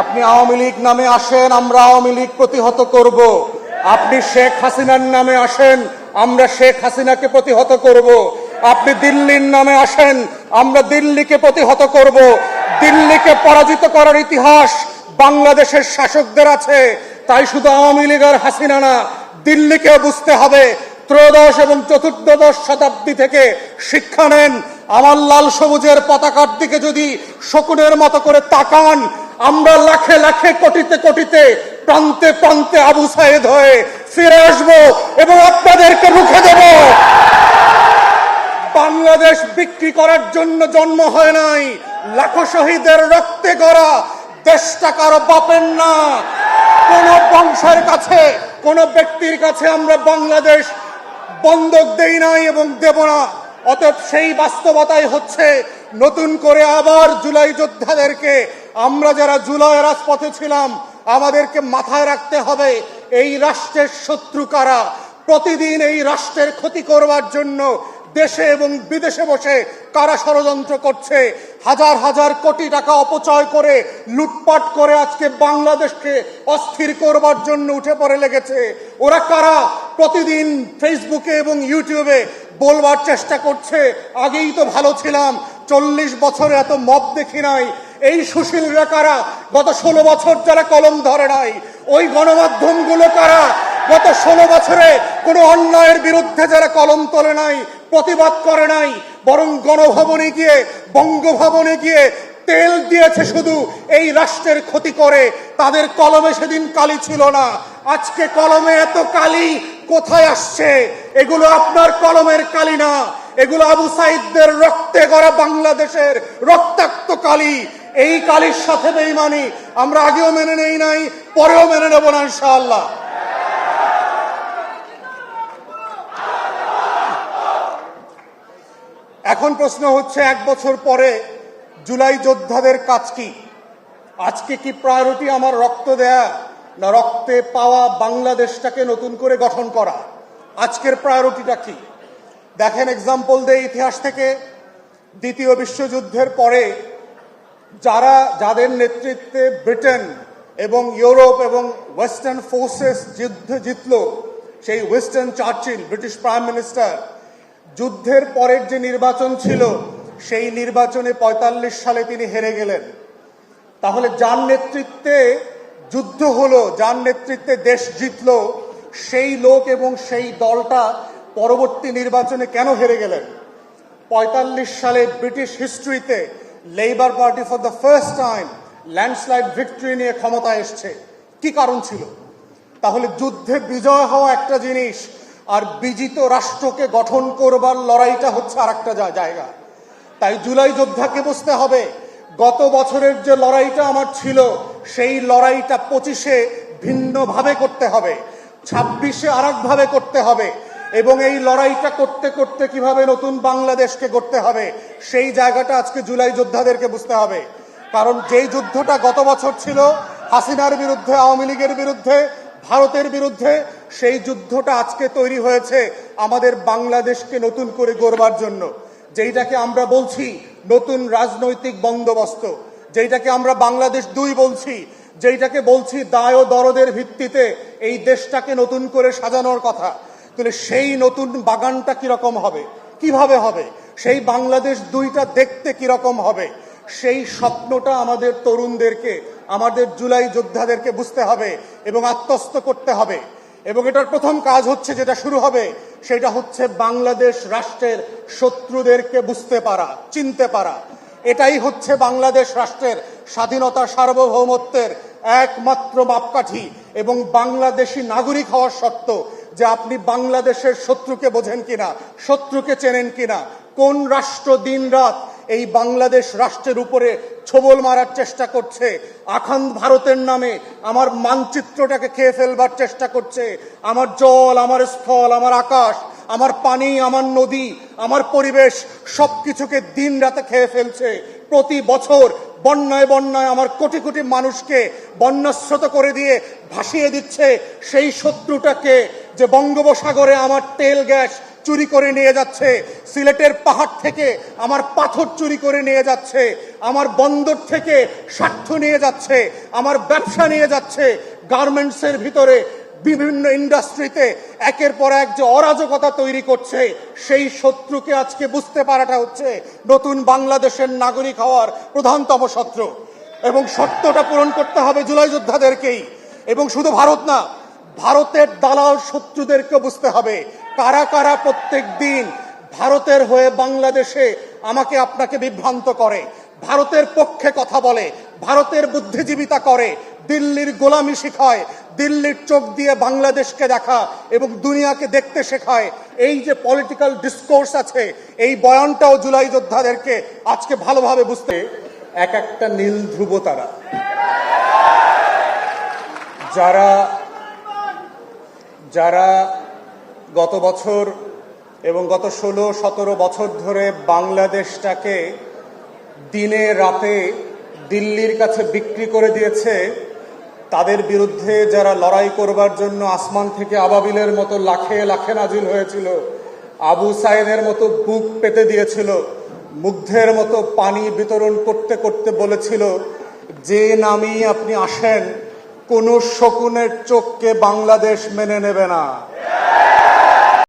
আপনি আওয়ামী লীগ নামে আসেন, আমরা আওয়ামী লীগ প্রতিহত করব। আপনি শেখ হাসিনার নামে আসেন, আমরা শেখ হাসিনাকে প্রতিহত করব। আপনি দিল্লির নামে আসেন, আমরা দিল্লিকে প্রতিহত করব। দিল্লিকে পরাজিত করার ইতিহাস বাংলাদেশের শাসকদের আছে। তাই শুধু আওয়ামী লীগ আর হাসিনা না, দিল্লিকেও বুঝতে হবে। ত্রয়োদশ এবং চতুর্দশ শতাব্দী থেকে শিক্ষা নেন। আমার লাল সবুজের পতাকার দিকে যদি শকুনের মতো করে তাকান আমরা লাখে লাখে, কোটিতে কোটিতে, প্রান্তে প্রান্তে আবু সাহেদ হয়ে ফিরে আসব এবং আপনাদেরকে রুখে দেব। বাংলাদেশ বিক্রি করার জন্য জন্ম হয় নাই। লাখো শহীদের রক্তে গড়া দেশটা কারও বাপের না। কোন বংশের কাছে, কোন ব্যক্তির কাছে আমরা বাংলাদেশ বন্ধক দেই নাই এবং দেব না। অতএব সেই বাস্তবতাই হচ্ছে নতুন করে আবার জুলাই যোদ্ধাদেরকে আমরা যারা জুলাই রাজপথে ছিলাম, আমাদেরকে মাথায় রাখতে হবে, এই রাষ্ট্রের শত্রু কারা? প্রতিদিন এই রাষ্ট্রের ক্ষতি করবার জন্য দেশে এবং বিদেশে বসে কারা ষড়যন্ত্র করছে? হাজার হাজার কোটি টাকা অপচয় করে, লুটপাট করে আজকে বাংলাদেশকে অস্থির করবার জন্য উঠে পড়ে লেগেছে। ওরা কারা? প্রতিদিন ফেসবুকে এবং ইউটিউবে বলবার চেষ্টা করছে, আগেই তো ভালো ছিলাম, চল্লিশ বছরে এত মব দেখি নাই। এই সুশীলরা কারা গত ষোলো বছর যারা কলম ধরে নাই, ওই গণমাধ্যমগুলো কারা? গত ষোলো বছরে কোনো অন্যায়ের বিরুদ্ধে যারা কলম তোলে নাই, প্রতিবাদ করে নাই, বরং গণভবনে গিয়ে, বঙ্গভবনে গিয়ে তেল দিয়েছে শুধু এই রাষ্ট্রের ক্ষতি করে, তাদের কলমে সেদিন কালি ছিল না। আজকে কলমে এত কালি কোথায় আসছে? এগুলো আপনার কলমের কালি না। এগুলো আবু সাইদদের রক্তে গড়া বাংলাদেশের রক্তাক্ত কালি এই কালির সাথে বেইমানি আমরা আগেও মেনে নেই নাই, পরেও মেনে নেব না ইনশাআল্লাহ। এখন প্রশ্ন হচ্ছে, এক বছর পরে জুলাই যোদ্ধাদের কাজ কি? আজকে কি প্রায়োরিটি আমার রক্ত দেয়া না রক্তে পাওয়া বাংলাদেশটাকে নতুন করে গঠন করা? আজকের প্রায়োরিটিটা কি? দেখেন এক্সাম্পল দেয় ইতিহাস থেকে দ্বিতীয় বিশ্বযুদ্ধের পরে যারা, যাদের নেতৃত্বে ব্রিটেন এবং ইউরোপ এবং ওয়েস্টার্ন ফোর্সেস যুদ্ধে জিতল, সেই Winston Churchill, British prime minister, যুদ্ধের পরের যে নির্বাচন ছিল, সেই নির্বাচনে ৪৫ সালে তিনি হেরে গেলেন। তাহলে যার নেতৃত্বে যুদ্ধ হলো, যার নেতৃত্বে দেশ জিতলো, সেই লোক এবং সেই দলটা পরবর্তী নির্বাচনে কেন হেরে গেলেন? পঁয়তাল্লিশ সালে British হিস্ট্রিতে labour party for the first time landslide victory নিয়ে ক্ষমতা এসছে। কি কারণ ছিল? তাহলে যুদ্ধে বিজয় হওয়া একটা জিনিস আর বিজিত রাষ্ট্রকে গঠন করবার লড়াইটা হচ্ছে আর একটা জায়গা। তাই জুলাই যোদ্ধাকে বুঝতে হবে, গত বছরের যে লড়াইটা আমার ছিল, সেই লড়াইটা পঁচিশে ভিন্নভাবে করতে হবে, ছাব্বিশে আর করতে হবে এবং এই লড়াইটা করতে করতে কীভাবে নতুন বাংলাদেশকে করতে হবে, সেই জায়গাটা আজকে জুলাই যোদ্ধাদেরকে বুঝতে হবে। কারণ যেই যুদ্ধটা গত বছর ছিল, হাসিনার বিরুদ্ধে, আওয়ামী লীগের বিরুদ্ধে, ভারতের বিরুদ্ধে, সেই যুদ্ধটা আজকে তৈরি হয়েছে আমাদের বাংলাদেশকে নতুন করে গড়বার জন্য। যেইটাকে আমরা বলছি নতুন রাজনৈতিক বন্দোবস্ত, যেইটাকে আমরা বাংলাদেশ দুই বলছি, যেইটাকে বলছি দায় ও দরদের ভিত্তিতে এই দেশটাকে নতুন করে সাজানোর কথা। তাহলে সেই নতুন বাগানটা কীরকম হবে? কীভাবে হবে? সেই বাংলাদেশ দুইটা দেখতে কীরকম হবে? সেই স্বপ্নটা আমাদের তরুণদেরকে, আমাদের জুলাই যোদ্ধাদেরকে বুঝতে হবে এবং আত্মস্থ করতে হবে। এবং এটার প্রথম কাজ হচ্ছে যেটা শুরু হবে, সেটা হচ্ছে বাংলাদেশ রাষ্ট্রের শত্রুদেরকে বুঝতে পারা, চিনতে পারা। এটাই হচ্ছে বাংলাদেশ রাষ্ট্রের স্বাধীনতা সার্বভৌমত্বের একমাত্র মাপকাঠি এবং বাংলাদেশি নাগরিক হওয়ার সত্ত্ব যে আপনি বাংলাদেশের শত্রুকে বোঝেন কিনা, শত্রুকে চেনেন কিনা, কোন রাষ্ট্র দিন রাত এই বাংলাদেশ রাষ্ট্রের উপরে ছবল মারার চেষ্টা করছে আখান ভারতের নামে আমার মানচিত্রটাকে খেয়ে ফেলবার চেষ্টা করছে, আমার জল, আমার স্থল, আমার আকাশ, আমার পানি, আমার নদী, আমার পরিবেশ সব কিছুকে দিন রাতে খেয়ে ফেলছে, প্রতি বছর বন্যায় বন্যায় আমার কোটি কোটি মানুষকে বন্যাস্রোত করে দিয়ে ভাসিয়ে দিচ্ছে, সেই শত্রুটাকে যে বঙ্গোপসাগরে আমার তেল গ্যাস চুরি করে নিয়ে যাচ্ছে, সিলেটের পাহাড় থেকে আমার পাথর চুরি করে নিয়ে যাচ্ছে, আমার বন্দর থেকে স্বার্থ নিয়ে যাচ্ছে, আমার ব্যবসা নিয়ে যাচ্ছে গার্মেন্টসের ভিতরে বিভিন্ন ইন্ডাস্ট্রিতে একের পর এক যে অরাজকতা তৈরি করছে, সেই শত্রুকে আজকে বুঝতে পারাটা হচ্ছে নতুন বাংলাদেশের নাগরিক হওয়ার প্রধানতম শত্রু। এবং সত্যটা পূরণ করতে হবে জুলাই যোদ্ধাদেরকেই। এবং শুধু ভারত না, ভারতের দালাল শত্রুদেরকে বুঝতে হবে কারা কারা প্রত্যেক দিন ভারতের হয়ে বাংলাদেশে আমাকে আপনাকে বিভ্রান্ত করে। ভারতের পক্ষে কথা বলে, ভারতের বুদ্ধিজীবিতা করে, দিল্লির গোলামি শিখায়, দিল্লির চোখ দিয়ে বাংলাদেশকে দেখা এবং দুনিয়াকে দেখতে শেখায়। এই যে পলিটিক্যাল ডিসকোর্স আছে, এই বয়ানটাও জুলাই যোদ্ধাদেরকে আজকে ভালোভাবে বুঝতে এক একটা নীল ধ্রুব তারা। যারা যারা গত বছর এবং গত ষোলো, সতেরো বছর ধরে বাংলাদেশটাকে দিনে রাতে দিল্লির কাছে বিক্রি করে দিয়েছে, তাদের বিরুদ্ধে যারা লড়াই করবার জন্য আসমান থেকে আবাবিলের মতো লাখে লাখে নাজিল হয়েছিল, আবু সাইদের মতো বুক পেতে দিয়েছিল, মুগ্ধের মতো পানি বিতরণ করতে করতে বলেছিল, যে নামই আপনি আসেন, কোনো শকুনের চোখকে বাংলাদেশ মেনে নেবে না।